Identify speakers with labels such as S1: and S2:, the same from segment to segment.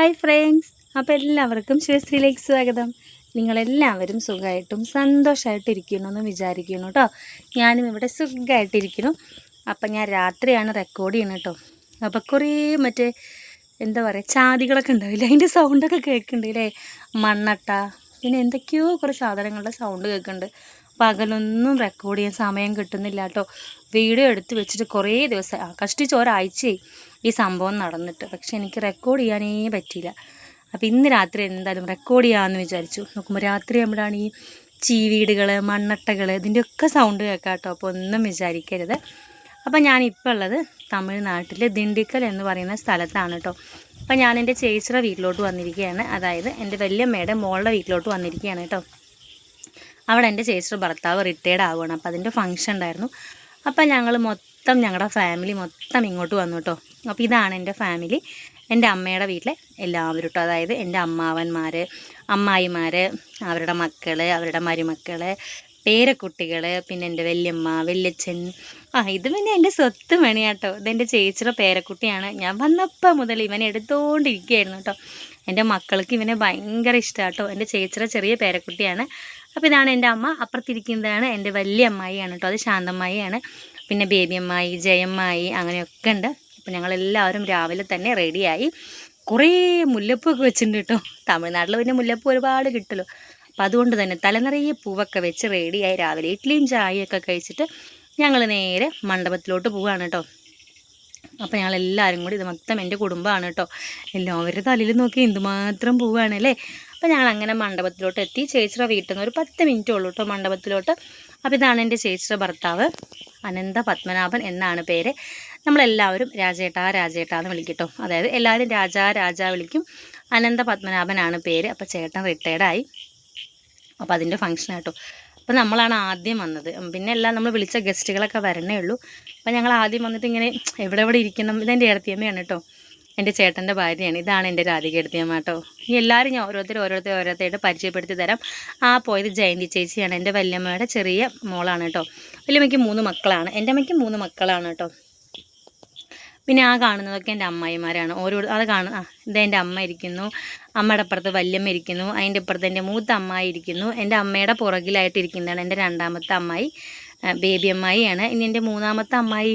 S1: Hi friends അപ്പോൾ എല്ലാവർക്കും ശിവശ്രീലേക്ക് സ്വാഗതം. നിങ്ങളെല്ലാവരും സുഖമായിട്ടും സന്തോഷമായിട്ടും ഇരിക്കണമെന്ന് വിചാരിക്കുന്നു കേട്ടോ ഞാനും ഇവിടെ സുഖമായിട്ടിരിക്കുന്നു. അപ്പം ഞാൻ രാത്രിയാണ് റെക്കോർഡ് ചെയ്യുന്നത് കേട്ടോ അപ്പോൾ കുറേ മറ്റേ എന്താ പറയുക ചാതികളൊക്കെ ഉണ്ടാവില്ലേ? അതിന്റെ സൗണ്ടൊക്കെ കേൾക്കുന്നുണ്ട് അല്ലേ മണ്ണട്ട പിന്നെ എന്തൊക്കെയോ കുറേ സാധനങ്ങളുടെ സൗണ്ട് കേൾക്കുന്നുണ്ട് പകലൊന്നും റെക്കോർഡ് ചെയ്യാൻ സമയം കിട്ടുന്നില്ല കേട്ടോ വീഡിയോ എടുത്ത് വെച്ചിട്ട് കുറേ ദിവസം കഷ്ടിച്ച് ഒരാഴ്ചയായി. ഈ സംഭവം നടന്നിട്ട്. പക്ഷെ എനിക്ക് റെക്കോർഡ് ചെയ്യാനേ പറ്റിയില്ല. അപ്പോൾ ഇന്ന് രാത്രി എന്തായാലും റെക്കോർഡ് ചെയ്യാമെന്ന് വിചാരിച്ചു. നോക്കുമ്പോൾ രാത്രി നമ്മളാണ് ഈ ചീവീടുകൾ മണ്ണട്ടകൾ ഇതിന്റെയൊക്കെ സൗണ്ട് കേൾക്കാം കേട്ടോ അപ്പോൾ ഒന്നും വിചാരിക്കരുത്. അപ്പോൾ ഞാനിപ്പോൾ ഉള്ളത് തമിഴ്നാട്ടിലെ ദിണ്ടിക്കൽ എന്ന് പറയുന്ന സ്ഥലത്താണ് കേട്ടോ അപ്പോൾ ഞാൻ എന്റെ ചേച്ചിയുടെ വീട്ടിലോട്ട് വന്നിരിക്കുകയാണ് അതായത് എന്റെ വല്യമ്മയുടെ മോളുടെ വീട്ടിലോട്ട് വന്നിരിക്കുകയാണ് കേട്ടോ അവിടെ എന്റെ ചേച്ചിയുടെ ഭർത്താവ് റിട്ടയർഡ് ആവുകയാണ്. അപ്പോൾ അതിന്റെ ഫംഗ്ഷൻ ഉണ്ടായിരുന്നു. അപ്പോൾ ഞങ്ങൾ മൊത്തം ഞങ്ങളുടെ ഫാമിലി മൊത്തം ഇങ്ങോട്ട് വന്നു കേട്ടോ അപ്പോൾ ഇതാണ് എന്റെ ഫാമിലി എന്റെ അമ്മയുടെ വീട്ടിലെ എല്ലാവരും കേട്ടോ അതായത് എന്റെ അമ്മാവന്മാർ അമ്മായിമാർ അവരുടെ മക്കൾ അവരുടെ മരുമക്കൾ പേരക്കുട്ടികൾ പിന്നെ എന്റെ വല്യമ്മ വല്യച്ഛൻ. ആ ഇത് പിന്നെ എന്റെ സ്വത്ത് മണിയാട്ടോ ഇതെന്റെ ചേച്ചിയുടെ പേരക്കുട്ടിയാണ്. ഞാൻ വന്നപ്പോൾ മുതൽ ഇവനെ എടുത്തുകൊണ്ടിരിക്കുകയായിരുന്നു കേട്ടോ. എന്റെ മക്കൾക്ക് ഇവനെ ഭയങ്കര ഇഷ്ടമാണ് കേട്ടോ എന്റെ ചേച്ചിയുടെ ചെറിയ പേരക്കുട്ടിയാണ്. അപ്പോൾ ഇതാണ് എന്റെ അമ്മ. അപ്പുറത്തിരിക്കുന്നതാണ് എന്റെ വലിയ അമ്മായിയാണ് കേട്ടോ. അത് ശാന്തമ്മായിയാണ്. പിന്നെ ബേബി അമ്മായി ജയമ്മായി അങ്ങനെയൊക്കെ ഉണ്ട്. അപ്പോൾ ഞങ്ങളെല്ലാവരും രാവിലെ തന്നെ റെഡിയായി കുറേ മുല്ലപ്പൂ വെച്ചിട്ടുണ്ട് കേട്ടോ. തമിഴ്നാട്ടിൽ പിന്നെ മുല്ലപ്പൂ ഒരുപാട് കിട്ടുമല്ലോ അപ്പോൾ അതുകൊണ്ട് തന്നെ തലനിറയെ പൂവൊക്കെ വെച്ച് റെഡിയായി രാവിലെ ഇഡ്ഡലിയും ചായയൊക്കെ കഴിച്ചിട്ട് ഞങ്ങൾ നേരെ മണ്ഡപത്തിലോട്ട് പോവുകയാണ് കേട്ടോ. അപ്പോൾ ഞങ്ങൾ എല്ലാവരും കൂടി ഇത് മൊത്തം എന്റെ കുടുംബമാണ് കേട്ടോ. എല്ലാവരുടെ തലയിൽ നോക്കി എന്തുമാത്രം പോവുകയാണ് അല്ലേ? അപ്പോൾ ഞങ്ങൾ അങ്ങനെ മണ്ഡപത്തിലോട്ട് എത്തി ചേച്ചിയുടെ വീട്ടിൽ നിന്ന് ഒരു പത്ത് മിനിറ്റ് ഉള്ളൂ കേട്ടോ മണ്ഡപത്തിലോട്ട്. അപ്പോൾ ഇതാണ് എന്റെ ചേച്ചിയുടെ ഭർത്താവ്. അനന്ത പത്മനാഭൻ എന്നാണ് പേര്. നമ്മളെല്ലാവരും രാജേട്ടാ രാജേട്ടാ എന്ന് വിളിക്കട്ടോ. കേട്ടോ അതായത് എല്ലാവരും രാജാ രാജാ വിളിക്കും. അനന്ത പത്മനാഭനാണ് പേര്. അപ്പോൾ ചേട്ടൻ റിട്ടയർഡായി അപ്പോൾ അതിന്റെ ഫംഗ്ഷൻ ആട്ടോ. അപ്പോൾ നമ്മളാണ് ആദ്യം വന്നത്. പിന്നെ എല്ലാം നമ്മൾ വിളിച്ച ഗസ്റ്റുകളൊക്കെ വരണേ ഉള്ളൂ അപ്പോൾ ഞങ്ങൾ ആദ്യം വന്നിട്ട് ഇങ്ങനെ എവിടെ എവിടെ ഇരിക്കണം ഇതെന്റെ ഇടത്തിയമ്മയാണ് കേട്ടോ എന്റെ ചേട്ടന്റെ ഭാര്യയാണ്. ഇതാണ് എന്റെ രാധിക എടുത്തിയമ്മ കേട്ടോ. ഇനി എല്ലാവരും ഞാൻ ഓരോരുത്തർ ഓരോരുത്തർ ഓരോരുത്തരായിട്ട് പരിചയപ്പെടുത്തി തരാം. ആ പോയത് ജയന്തി ചേച്ചിയാണ്. എന്റെ വല്യമ്മയുടെ ചെറിയ മോളാണ് കേട്ടോ. വല്യമ്മയ്ക്ക് മൂന്ന് മക്കളാണ്. എന്റെ അമ്മയ്ക്ക് മൂന്ന് മക്കളാണ് കേട്ടോ. പിന്നെ ആ കാണുന്നതൊക്കെ എന്റെ അമ്മായിമാരാണ്. ഓരോ അത് കാണുന്ന ആ ഇത് എന്റെ അമ്മ ഇരിക്കുന്നു. അമ്മയുടെ അപ്പുറത്ത് വല്യമ്മ ഇരിക്കുന്നു. അതിന്റെ അപ്പുറത്ത് എന്റെ മൂത്ത അമ്മായി ഇരിക്കുന്നു. എന്റെ അമ്മയുടെ പുറകിലായിട്ട് ഇരിക്കുന്നതാണ് എന്റെ രണ്ടാമത്തെ അമ്മായി ബേബി അമ്മായിയാണ്. ഇനി എന്റെ മൂന്നാമത്തെ അമ്മായി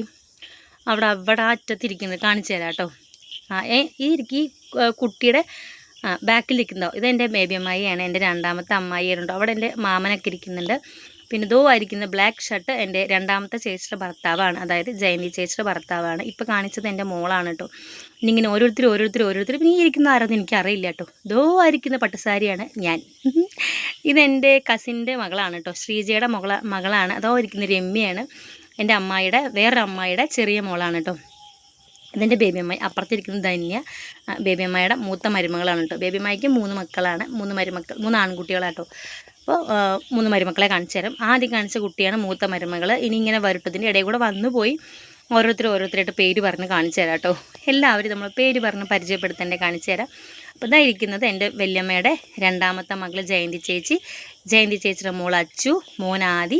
S1: അവിടെ അവിടെ അറ്റത്തിരിക്കുന്നത് കാണിച്ചു തരാം കേട്ടോ. ആ ഈ ഈ കുട്ടിയുടെ ബാക്കിൽ ഇരിക്കുന്നതോ ഇതെന്റെ ബേബി അമ്മായിയാണ് എന്റെ രണ്ടാമത്തെ അമ്മായിയുണ്ടോ അവിടെ എന്റെ മാമനൊക്കെ ഇരിക്കുന്നുണ്ട്. പിന്നെ ദോ ആയിരിക്കുന്ന ബ്ലാക്ക് ഷർട്ട് എന്റെ രണ്ടാമത്തെ ചേച്ചിയുടെ ഭർത്താവാണ്. അതായത് ജയന്തി ചേച്ചിയുടെ ഭർത്താവാണ്. ഇപ്പോൾ കാണിച്ചത് എന്റെ മോളാണ് കേട്ടോ. ഇങ്ങനെ ഓരോരുത്തർ ഓരോരുത്തർ ഓരോരുത്തർ പിന്നെ ഈ ഇരിക്കുന്ന ആരെന്ന് എനിക്കറിയില്ല കേട്ടോ. ദോ ആയിരിക്കുന്ന പട്ടുസാരിയാണ് ഞാൻ. ഇതെന്റെ കസിന്റെ മകളാണ് കേട്ടോ. ശ്രീജയുടെ മകള മകളാണ്. അതോ ഇരിക്കുന്ന രമ്യയാണ് എന്റെ അമ്മായിയുടെ വേറൊരു അമ്മായിയുടെ ചെറിയ മോളാണ് കേട്ടോ. ഇതെന്റെ ബേബി അമ്മായി അപ്പുറത്തിരിക്കുന്ന ധന്യ ആ, ബേബി അമ്മായിയുടെ മൂത്ത മരുമകളാണ് കേട്ടോ. ബേബി അമ്മായിക്ക് മൂന്ന് മക്കളാണ് മൂന്ന് മരുമക്കൾ മൂന്ന് ആൺകുട്ടികളാട്ടോ. അപ്പോൾ മൂന്ന് മരുമക്കളെ കാണിച്ചു തരാം. ആദ്യം കാണിച്ച കുട്ടിയാണ് മൂത്ത മരുമകൾ ഇനി ഇങ്ങനെ വരട്ടതിന്റെ ഇടയിൽ കൂടെ വന്നു പോയി ഓരോരുത്തർ ഓരോരുത്തരായിട്ട് പേര് പറഞ്ഞ് കാണിച്ചു തരാം കേട്ടോ. എല്ലാവരും നമ്മൾ പേര് പറഞ്ഞ് പരിചയപ്പെടുത്തേണ്ടത് കാണിച്ചു തരാം. അപ്പോൾ ഇതാ ഇരിക്കുന്നത് എന്റെ വല്യമ്മയുടെ രണ്ടാമത്തെ മകൾ ജയന്തി ചേച്ചി. ജയന്തി ചേച്ചിയുടെ മോൾ അച്ചു മോനാദി.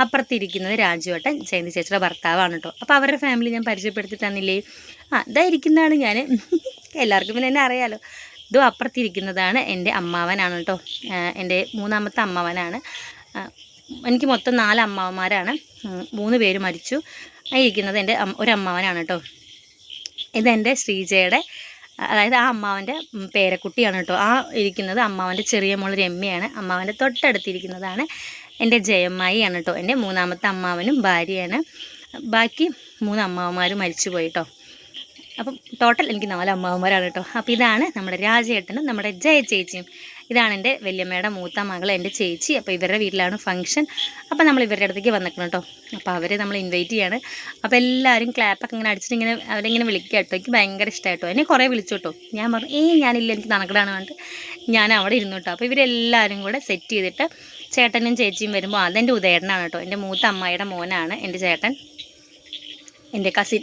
S1: അപ്പുറത്തിരിക്കുന്നത് രാജുവേട്ടൻ ജയന്തി ചേച്ചിയുടെ ഭർത്താവാണ് കേട്ടോ. അപ്പോൾ അവരുടെ ഫാമിലി ഞാൻ പരിചയപ്പെടുത്തി തന്നില്ലേ? ആ ഇതായിരിക്കുന്നതാണ് ഞാൻ എല്ലാവർക്കും പിന്നെ എന്നെ അറിയാലോ. ഇതും അപ്പുറത്തിരിക്കുന്നതാണ് എന്റെ അമ്മാവനാണ് കേട്ടോ. എന്റെ മൂന്നാമത്തെ അമ്മാവനാണ്. എനിക്ക് മൊത്തം നാല് അമ്മാവന്മാരാണ്. മൂന്ന് പേര് മരിച്ചു. ഇരിക്കുന്നത് എന്റെ ഒരു അമ്മാവനാണ് കേട്ടോ. ഇതെന്റെ ശ്രീജയുടെ അതായത് ആ അമ്മാവന്റെ പേരക്കുട്ടിയാണ് കേട്ടോ. ആ ഇരിക്കുന്നത് അമ്മാവന്റെ ചെറിയ മോൾ രമ്യയാണ്. അമ്മാവന്റെ തൊട്ടടുത്തിരിക്കുന്നതാണ് എന്റെ ജയമ്മായിയാണ് കേട്ടോ എന്റെ മൂന്നാമത്തെ അമ്മാവനും ഭാര്യയാണ്. ബാക്കി മൂന്ന് അമ്മാവന്മാരും മരിച്ചു പോയി കേട്ടോ അപ്പം ടോട്ടൽ എനിക്ക് നാല് അമ്മാവന്മാരാണ് കേട്ടോ അപ്പോൾ ഇതാണ് നമ്മുടെ രാജേട്ടനും നമ്മുടെ ജയ ചേച്ചിയും. ഇതാണ് എന്റെ വല്യമ്മയുടെ മൂത്ത മകൾ എന്റെ ചേച്ചി. അപ്പോൾ ഇവരുടെ വീട്ടിലാണ് ഫംഗ്ഷൻ അപ്പോൾ നമ്മൾ ഇവരുടെ അടുത്തേക്ക് വന്നിട്ടുണ്ട് കേട്ടോ അപ്പോൾ അവരെ നമ്മൾ ഇൻവൈറ്റ് ചെയ്യാണ്. അപ്പോൾ എല്ലാവരും ക്ലാപ്പൊക്കെ ഇങ്ങനെ അടിച്ചിട്ട് ഇങ്ങനെ അവരിങ്ങനെ വിളിക്കുക കേട്ടോ. എനിക്ക് ഭയങ്കര ഇഷ്ടമായിട്ടോ എന്നെ കുറേ വിളിച്ചു കേട്ടോ ഞാൻ പറഞ്ഞു ഏയ് ഞാനില്ല. എനിക്ക് നടക്കടാണ് പറഞ്ഞിട്ട് ഞാൻ അവിടെ ഇരുന്നു കേട്ടോ അപ്പോൾ ഇവരെല്ലാവരും കൂടെ സെറ്റ് ചെയ്തിട്ട് ചേട്ടനും ചേച്ചിയും വരുമ്പോൾ അതെന്റെ ഉദയേട്ടനാണ് കേട്ടോ എന്റെ മൂത്ത അമ്മായിയുടെ മോനാണ് എന്റെ ചേട്ടൻ. എന്റെ കസിൻ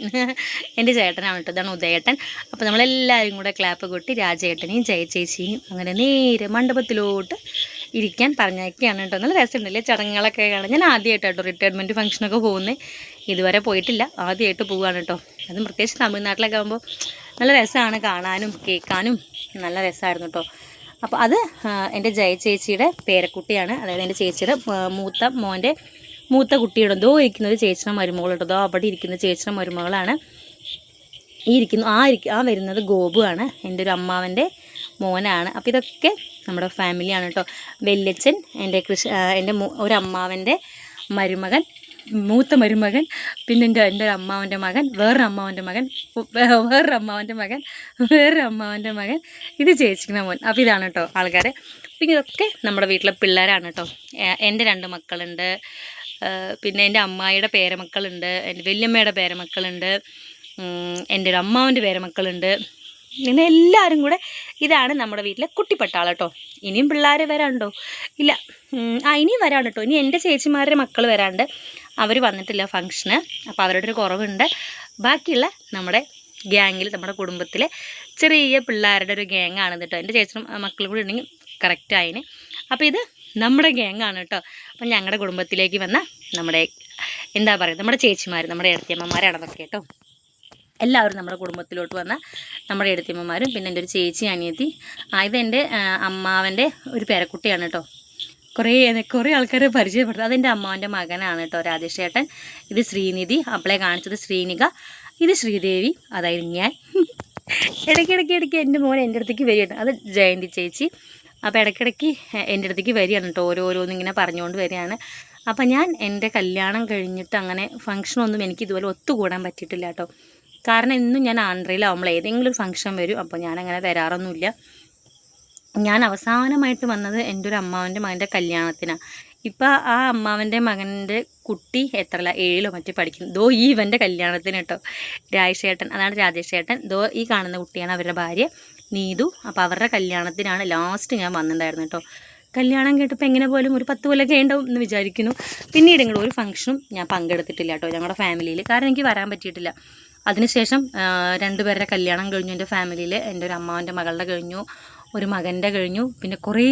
S1: എന്റെ ചേട്ടനാണ് കേട്ടോ ഇതാണ് ഉദയേട്ടൻ. അപ്പോൾ നമ്മളെല്ലാവരും കൂടെ ക്ലാപ്പ് കൊട്ടി രാജേട്ടനെയും ജയ ചേച്ചിയും അങ്ങനെ നേരെ മണ്ഡപത്തിലോട്ട് ഇരിക്കാൻ പറഞ്ഞേക്കാണ് കേട്ടോ നല്ല രസമുണ്ടല്ലേ ചടങ്ങുകളൊക്കെ ആണ് ഞാൻ ആദ്യമായിട്ട് കേട്ടോ റിട്ടയർമെന്റ് ഫംഗ്ഷനൊക്കെ പോകുന്നത് ഇതുവരെ പോയിട്ടില്ല. ആദ്യമായിട്ട് പോവുകയാണ് കേട്ടോ അതും പ്രത്യേകിച്ച് തമിഴ്നാട്ടിലൊക്കെ ആകുമ്പോൾ നല്ല രസമാണ് കാണാനും കേൾക്കാനും. നല്ല രസമായിരുന്നു കേട്ടോ അപ്പോൾ അത് എന്റെ ജയ ചേച്ചിയുടെ പേരക്കുട്ടിയാണ്. അതായത് എന്റെ ചേച്ചിയുടെ മൂത്ത മോന്റെ മൂത്ത കുട്ടിയുടെ ദോ ഇരിക്കുന്നത് ചേച്ചിയുടെ മരുമകളുണ്ട് ദോ അവിടെ ഇരിക്കുന്ന ചേച്ചിയുടെ മരുമകളാണ്. ഈ ഇരിക്കുന്നു ആ ഇരിക്ക ആ വരുന്നത് ഗോപുവാണ് എന്റെ ഒരു അമ്മാവന്റെ മോനാണ്. അപ്പോൾ ഇതൊക്കെ നമ്മുടെ ഫാമിലിയാണ് കേട്ടോ. വല്യച്ഛൻ എന്റെ കൃഷി എന്റെ ഒരു അമ്മാവന്റെ മരുമകൻ മൂത്ത മരുമകൻ പിന്നെ എന്റെ എന്റെ അമ്മാവന്റെ മകൻ വേറൊരു അമ്മാവന്റെ മകൻ വേറൊരു അമ്മാവന്റെ മകൻ വേറൊരു അമ്മാവന്റെ മകൻ. ഇത് ചേച്ചിക്കുന്ന മോൻ. അപ്പോൾ ഇതാണ് കേട്ടോ ആൾക്കാർ പിന്നെ ഇതൊക്കെ നമ്മുടെ വീട്ടിലെ പിള്ളേരാണ് കേട്ടോ. എന്റെ രണ്ട് മക്കളുണ്ട്. പിന്നെ എന്റെ അമ്മായിയുടെ പേരമക്കളുണ്ട്. എന്റെ വല്യമ്മയുടെ പേരമക്കളുണ്ട്. എന്റെ ഒരു അമ്മാവന്റെ പേരമക്കളുണ്ട്. പിന്നെ എല്ലാവരും കൂടെ ഇതാണ് നമ്മുടെ വീട്ടിലെ കുട്ടിപ്പട്ടാൾ കേട്ടോ. ഇനിയും പിള്ളേർ വരാണ്ടോ ഇല്ല. ആ ഇനിയും വരാണ്ട് കേട്ടോ. ഇനി എന്റെ ചേച്ചിമാരുടെ മക്കൾ വരാണ്ട് അവർ വന്നിട്ടില്ല ഫങ്ഷന് അപ്പോൾ അവരുടെ ഒരു കുറവുണ്ട്. ബാക്കിയുള്ള നമ്മുടെ ഗ്യാങ്ങിൽ നമ്മുടെ കുടുംബത്തിലെ ചെറിയ പിള്ളേരുടെ ഒരു ഗ്യാങ്ങാണ് കേട്ടോ എന്റെ ചേച്ചനും മക്കളും കൂടി ഉണ്ടെങ്കിൽ കറക്റ്റ് അപ്പോൾ ഇത് നമ്മുടെ ഗ്യാങ്ങാണ് കേട്ടോ അപ്പം ഞങ്ങളുടെ കുടുംബത്തിലേക്ക് വന്ന നമ്മുടെ എന്താ പറയുക നമ്മുടെ ചേച്ചിമാർ നമ്മുടെ ഇടത്തിയമ്മമാരാണെന്നൊക്കെ കേട്ടോ എല്ലാവരും നമ്മുടെ കുടുംബത്തിലോട്ട് വന്ന നമ്മുടെ എഴുത്തിയമ്മമാരും പിന്നെ എന്റെ ഒരു ചേച്ചി അനിയത്തി. ആ ഇത് എന്റെ അമ്മാവന്റെ ഒരു പേരക്കുട്ടിയാണ് കേട്ടോ കുറേ കുറേ ആൾക്കാരെ പരിചയപ്പെടുത്തും. അതെന്റെ അമ്മാവന്റെ മകനാണ് കേട്ടോ രാജേഷ് ചേട്ടൻ ഇത് ശ്രീനിധി. അപ്പളെ കാണിച്ചത് ശ്രീനിക. ഇത് ശ്രീദേവി. അതായത് ഞാൻ. ഇടയ്ക്കിടയ്ക്ക് ഇടയ്ക്ക് എന്റെ മോൻ എന്റെ അടുത്തേക്ക് വരികയാണ്. അത് ജയന്തി ചേച്ചി. അപ്പോൾ ഇടയ്ക്കിടയ്ക്ക് എന്റെ അടുത്തേക്ക് വരികയാണ് കേട്ടോ. ഓരോരോന്നും ഇങ്ങനെ പറഞ്ഞുകൊണ്ട് വരികയാണ്. അപ്പം ഞാൻ എന്റെ കല്യാണം കഴിഞ്ഞിട്ട് അങ്ങനെ ഫംഗ്ഷനൊന്നും എനിക്ക് ഇതുപോലെ ഒത്തുകൂടാൻ പറ്റിയിട്ടില്ല കേട്ടോ. കാരണം ഇന്നും ഞാൻ ആന്ധ്രയിലാവുമ്പോൾ ഏതെങ്കിലും ഒരു ഫംഗ്ഷൻ വരും. അപ്പോൾ ഞാനങ്ങനെ വരാറൊന്നുമില്ല. ഞാൻ അവസാനമായിട്ട് വന്നത് എന്റെ ഒരു അമ്മാവന്റെ മകന്റെ കല്യാണത്തിനാണ് ഇപ്പം ആ അമ്മാവന്റെ മകന്റെ കുട്ടി എത്രല്ല ഏഴിലോ മറ്റോ പഠിക്കുന്നു. ദോ ഈ ഇവന്റെ കല്യാണത്തിന് കേട്ടോ. രാജേഷേട്ടൻ അതാണ് രാജേഷേട്ടൻ ദോ ഈ കാണുന്ന കുട്ടിയാണ് അവരുടെ ഭാര്യ നീതു. അപ്പോൾ അവരുടെ കല്യാണത്തിനാണ് ലാസ്റ്റ് ഞാൻ വന്നിട്ടുണ്ടായിരുന്നു കേട്ടോ. കല്യാണം കേട്ടപ്പോൾ എങ്ങനെ പോലും ഒരു പത്ത് കൊല്ലൊക്കെ ഉണ്ടാവും എന്ന് വിചാരിക്കുന്നു. പിന്നീട് ഇങ്ങോട്ട് ഒരു ഫംഗ്ഷനും ഞാൻ പങ്കെടുത്തിട്ടില്ല കേട്ടോ ഞങ്ങളുടെ ഫാമിലിയിൽ കാരണം എനിക്ക് വരാൻ പറ്റിയിട്ടില്ല. അതിനുശേഷം രണ്ടുപേരുടെ കല്യാണം കഴിഞ്ഞു. എന്റെ ഫാമിലിയിൽ എന്റെ ഒരു അമ്മാവന്റെ മകളുടെ കഴിഞ്ഞു. ഒരു മകന്റെ കഴിഞ്ഞു. പിന്നെ കുറേ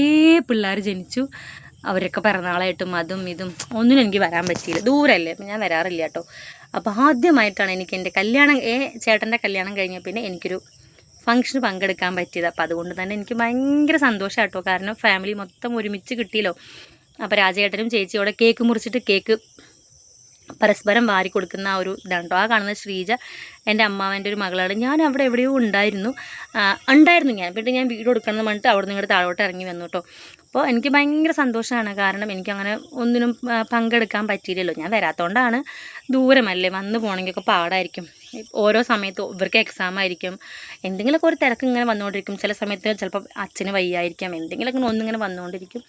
S1: പിള്ളേർ ജനിച്ചു. അവരൊക്കെ പിറന്നാളായിട്ടും അതും ഇതും ഒന്നിനും എനിക്ക് വരാൻ പറ്റിയില്ല. ദൂരമല്ലേ അപ്പം ഞാൻ വരാറില്ല കേട്ടോ. അപ്പോൾ ആദ്യമായിട്ടാണ് എനിക്ക് എന്റെ കല്യാണം ഏ ചേട്ടന്റെ കല്യാണം കഴിഞ്ഞ പിന്നെ എനിക്കൊരു ഫംഗ്ഷന് പങ്കെടുക്കാൻ പറ്റിയത്. അപ്പോൾ അതുകൊണ്ട് തന്നെ എനിക്ക് ഭയങ്കര സന്തോഷം കേട്ടോ. കാരണം ഫാമിലി മൊത്തം ഒരുമിച്ച് കിട്ടിയല്ലോ. അപ്പോൾ രാജേട്ടനും ചേച്ചിയോടെ കേക്ക് മുറിച്ചിട്ട് കേക്ക് പരസ്പരം വാരി കൊടുക്കുന്ന ഒരു ഇതാണ് ആ കാണുന്ന ശ്രീജ എന്റെ അമ്മാവന്റെ ഒരു മകളാണ്. ഞാൻ അവിടെ എവിടെയോ ഉണ്ടായിരുന്നു. ഉണ്ടായിരുന്നു ഞാൻ. പിന്നെ ഞാൻ വീട് കൊടുക്കണം എന്ന് പറഞ്ഞിട്ട് അവിടെ നിന്ന് താഴോട്ട് ഇറങ്ങി വന്നു കേട്ടോ. അപ്പോൾ എനിക്ക് ഭയങ്കര സന്തോഷമാണ്. കാരണം എനിക്കങ്ങനെ ഒന്നിനും പങ്കെടുക്കാൻ പറ്റിയില്ലല്ലോ. ഞാൻ വരാത്തതുകൊണ്ടാണ് ദൂരമല്ലേ? വന്ന് പോകണമെങ്കിലൊക്കെ പാടായിരിക്കും. ഓരോ സമയത്ത് ഇവർക്ക് എക്സാം ആയിരിക്കും. എന്തെങ്കിലുമൊക്കെ ഒരു തിരക്ക് ഇങ്ങനെ വന്നുകൊണ്ടിരിക്കും. ചില സമയത്ത് ചിലപ്പോൾ അച്ഛന് വയ്യായിരിക്കാം. എന്തെങ്കിലുമൊക്കെ ഒന്നിങ്ങനെ വന്നുകൊണ്ടിരിക്കും.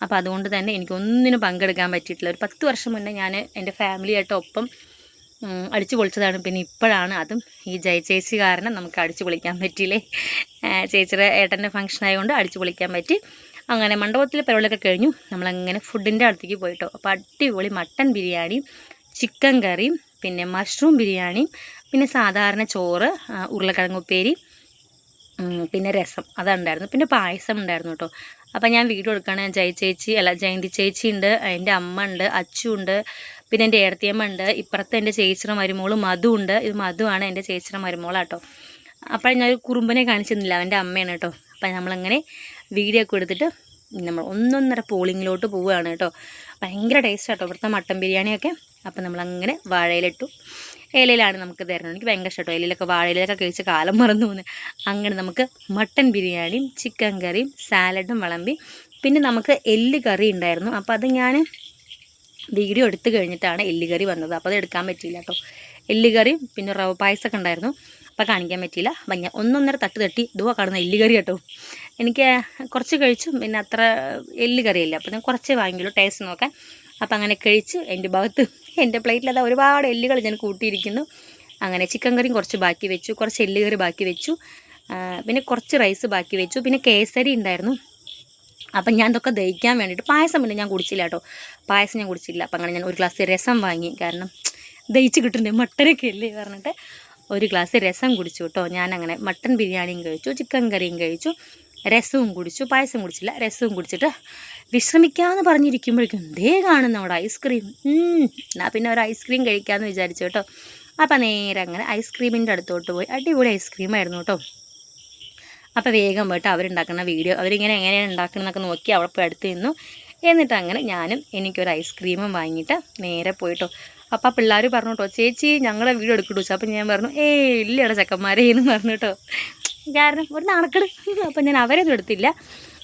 S1: അപ്പോൾ അതുകൊണ്ട് തന്നെ എനിക്കൊന്നിനും പങ്കെടുക്കാൻ പറ്റിയിട്ടില്ല. ഒരു പത്ത് വർഷം മുന്നേ ഞാൻ എന്റെ ഫാമിലിയായിട്ട് ഒപ്പം അടിച്ചു പൊളിച്ചതാണ്. പിന്നെ ഇപ്പോഴാണ് അതും ഈ ജയ ചേച്ചി കാരണം നമുക്ക് അടിച്ചു പൊളിക്കാൻ പറ്റിയില്ലേ? ചേച്ചിയുടെ ഏട്ടന്റെ ഫംഗ്ഷൻ ആയതുകൊണ്ട് അടിച്ചു പൊളിക്കാൻ പറ്റി. അങ്ങനെ മണ്ഡപത്തിലെ പരിപാടിയൊക്കെ കഴിഞ്ഞു. നമ്മളങ്ങനെ ഫുഡിന്റെ അടുത്തേക്ക് പോയിട്ടോ. അപ്പോൾ അടിപൊളി മട്ടൻ ബിരിയാണിയും ചിക്കൻ കറിയും പിന്നെ മഷ്റൂം ബിരിയാണിയും പിന്നെ സാധാരണ ചോറ് ഉരുളക്കിഴങ്ങുപ്പേരി പിന്നെ രസം. അതുണ്ടായിരുന്നു പിന്നെ പായസം ഉണ്ടായിരുന്നു കേട്ടോ. അപ്പം ഞാൻ വീഡിയോ എടുക്കുകയാണ് ജയ ചേച്ചി അല്ല ജയന്തി ചേച്ചി ഉണ്ട് എന്റെ അമ്മ ഉണ്ട് അച്ചു ഉണ്ട് പിന്നെ എന്റെ ഏടത്തിയമ്മ ഉണ്ട് ഇപ്പുറത്ത് എന്റെ ചേച്ചിയുടെ മരുമോൾ മധു ഉണ്ട്. ഇത് മധുവാണ് എന്റെ ചേച്ചിയുടെ മരുമോളാട്ടോ. അപ്പോൾ ഞാൻ ഒരു കുറുമ്പനെ കാണിച്ചിരുന്നില്ല അവന്റെ അമ്മയാണ് കേട്ടോ. അപ്പം നമ്മളങ്ങനെ വീഡിയോ ഒക്കെ എടുത്തിട്ട് നമ്മൾ ഒന്നൊന്നര പോളിങ്ങിലോട്ട് പോവുകയാണ് കേട്ടോ. ഭയങ്കര ടേസ്റ്റ് കേട്ടോ ഇവിടുത്തെ മട്ടൻ ബിരിയാണിയൊക്കെ. അപ്പം നമ്മളങ്ങനെ വാഴയിലിട്ടു. ഇലയിലാണ് നമുക്ക് തരുന്നത്. എനിക്ക് ഭയങ്കര ഇഷ്ടം ഇലയിലൊക്കെ വാഴയിലൊക്കെ കഴിച്ച് കാലം മറന്നു പോകുന്നത് അങ്ങനെ നമുക്ക് മട്ടൻ ബിരിയാണിയും ചിക്കൻ കറിയും സാലഡും വിളമ്പി. പിന്നെ നമുക്ക് എല്ല് കറി ഉണ്ടായിരുന്നു. അപ്പോൾ അത് ഞാൻ വീഡിയോ എടുത്തു കഴിഞ്ഞിട്ടാണ് എല്ല് കറി വന്നത്. അപ്പോൾ അത് എടുക്കാൻ പറ്റിയില്ല കേട്ടോ. എല്ല് കറിയും പിന്നെ റവ പായസമൊക്കെ ഉണ്ടായിരുന്നു. അപ്പോൾ കാണിക്കാൻ പറ്റിയില്ല. അപ്പം ഞാൻ ഒന്നൊന്നര തട്ട് തട്ടി ഇതുവാ കാണുന്ന എല്ല് കറി കേട്ടോ. എനിക്ക് കുറച്ച് കഴിച്ചു. പിന്നെ അത്ര എല്ല് കറിയില്ല. അപ്പോൾ ഞാൻ കുറച്ചേ വാങ്ങിയുള്ളൂ. ടേസ്റ്റ് നോക്കാൻ. അപ്പം അങ്ങനെ കഴിച്ചു എന്റെ ഭാഗത്ത് എന്റെ പ്ലേറ്റിൽ അതാ ഒരുപാട് എല്ലുകൾ ഞാൻ കൂട്ടിയിരിക്കുന്നു. അങ്ങനെ ചിക്കൻ കറിയും കുറച്ച് ബാക്കി വെച്ചു. കുറച്ച് എല്ല് കറി ബാക്കി വെച്ചു. പിന്നെ കുറച്ച് റൈസ് ബാക്കി വെച്ചു. പിന്നെ കേസരി ഉണ്ടായിരുന്നു. അപ്പം ഞാൻ ഇതൊക്കെ ദഹിക്കാൻ വേണ്ടിയിട്ട് പായസം പിന്നെ ഞാൻ കുടിച്ചില്ല കേട്ടോ. പായസം ഞാൻ കുടിച്ചില്ല. അപ്പം അങ്ങനെ ഞാൻ ഒരു ഗ്ലാസ് രസം വാങ്ങി. കാരണം ദഹിച്ച് കിട്ടുന്നുണ്ട് മട്ടനൊക്കെ അല്ലേ പറഞ്ഞിട്ട് ഒരു ഗ്ലാസ് രസം കുടിച്ചു കേട്ടോ. ഞാനങ്ങനെ മട്ടൻ ബിരിയാണിയും കഴിച്ചു ചിക്കൻ കറിയും കഴിച്ചു. രസവും കുടിച്ചു പായസം കുടിച്ചില്ല രസവും കുടിച്ചിട്ട് വിശ്രമിക്കാമെന്ന് പറഞ്ഞിരിക്കുമ്പോഴേക്കും ദേ കാണുന്ന അവിടെ ഐസ്ക്രീം എന്നാൽ പിന്നെ ഒരു ഐസ്ക്രീം കഴിക്കാമെന്ന് വിചാരിച്ചു കേട്ടോ. അപ്പം നേരെ അങ്ങനെ ഐസ്ക്രീമിന്റെ അടുത്തോട്ട് പോയി. അടിപൊളി ഐസ്ക്രീം ആയിരുന്നു കേട്ടോ. അപ്പോൾ വേഗം പോയിട്ട് അവരുണ്ടാക്കുന്ന വീഡിയോ അവരിങ്ങനെ എങ്ങനെയാണ് ഉണ്ടാക്കണമെന്നൊക്കെ നോക്കി അവിടെ പോയി അടുത്ത് നിന്നു. എന്നിട്ട് അങ്ങനെ ഞാനും എനിക്കൊരു ഐസ്ക്രീമും വാങ്ങിയിട്ട് നേരെ പോയിട്ടോ. അപ്പോൾ ആ പിള്ളേർ പറഞ്ഞു കേട്ടോ ചേച്ചി ഞങ്ങളുടെ വീഡിയോ എടുക്കട്ടു അപ്പം ഞാൻ പറഞ്ഞു ഏയ് ഇല്ലടാ ചക്കന്മാരെ എന്ന് പറഞ്ഞു കേട്ടോ. കാരണം ഒരു നാണക്കട്. അപ്പം ഞാൻ അവരൊന്നും എടുത്തില്ല.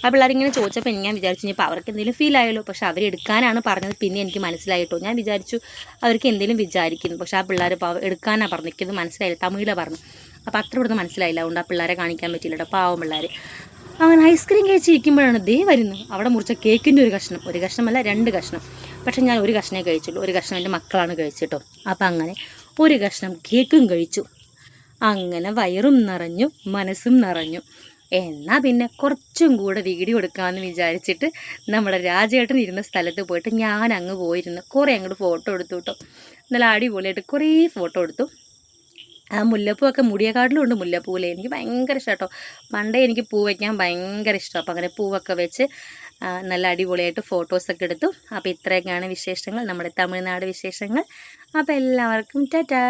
S1: ആ പിള്ളേരിങ്ങനെ ചോദിച്ചപ്പോൾ ഞാൻ വിചാരിച്ചു ഇനിയിപ്പോൾ അവർക്ക് എന്തെങ്കിലും ഫീൽ ആയല്ലോ പക്ഷെ അവരെടുക്കാനാണ് പറഞ്ഞത്. പിന്നെ എനിക്ക് മനസ്സിലായിട്ടോ ഞാൻ വിചാരിച്ചു അവർക്ക് എന്തെങ്കിലും വിചാരിക്കുന്നു. പക്ഷെ ആ പിള്ളേർ ഇപ്പോൾ എടുക്കാനാണ് പറഞ്ഞു എനിക്കത് മനസ്സിലായില്ല. തമിഴിലാണ് പറഞ്ഞു അപ്പോൾ അത്ര ഇവിടുന്ന് മനസ്സിലായില്ല. അതുകൊണ്ട് ആ പിള്ളേരെ കാണിക്കാൻ പറ്റില്ല കേട്ടോ പാവം പിള്ളേർ അങ്ങനെ ഐസ്ക്രീം കഴിച്ചിരിക്കുമ്പോഴാണ് ദേ വരുന്നു അവിടെ മുറിച്ച കേക്കിന്റെ ഒരു കഷ്ണം. ഒരു കഷ്ണമല്ല രണ്ട് കഷ്ണം. പക്ഷേ ഞാൻ ഒരു കഷ്ണമേ കഴിച്ചുള്ളൂ. ഒരു കഷ്ണം എന്റെ മക്കളാണ് കഴിച്ചിട്ടോ അപ്പം അങ്ങനെ ഒരു കഷ്ണം കേക്കും കഴിച്ചു. അങ്ങനെ വയറും നിറഞ്ഞു മനസ്സും നിറഞ്ഞു. എന്നാൽ പിന്നെ കുറച്ചും കൂടെ വീടി എടുക്കാമെന്ന് വിചാരിച്ചിട്ട് നമ്മുടെ രാജേട്ടൻ ഇരുന്ന സ്ഥലത്ത് പോയിട്ട് ഞാൻ അങ്ങ് പോയിരുന്നു. കുറേ അങ്ങോട്ട് ഫോട്ടോ എടുത്തു കേട്ടോ. നല്ല അടിപൊളിയായിട്ട് കുറേ ഫോട്ടോ എടുത്തു. ആ മുല്ലപ്പൂവൊക്കെ മുടിയക്കാട്ടിലും ഉണ്ട് എനിക്ക് ഭയങ്കര ഇഷ്ടം കേട്ടോ. പണ്ടേ എനിക്ക് പൂ വയ്ക്കാൻ ഭയങ്കര ഇഷ്ടം. അപ്പോൾ അങ്ങനെ പൂവൊക്കെ വെച്ച് നല്ല അടിപൊളിയായിട്ട് ഫോട്ടോസൊക്കെ എടുത്തു. അപ്പോൾ ഇത്രയൊക്കെയാണ് വിശേഷങ്ങൾ. നമ്മുടെ തമിഴ്നാട് വിശേഷങ്ങൾ. അപ്പോൾ എല്ലാവർക്കും ടാറ്റാ.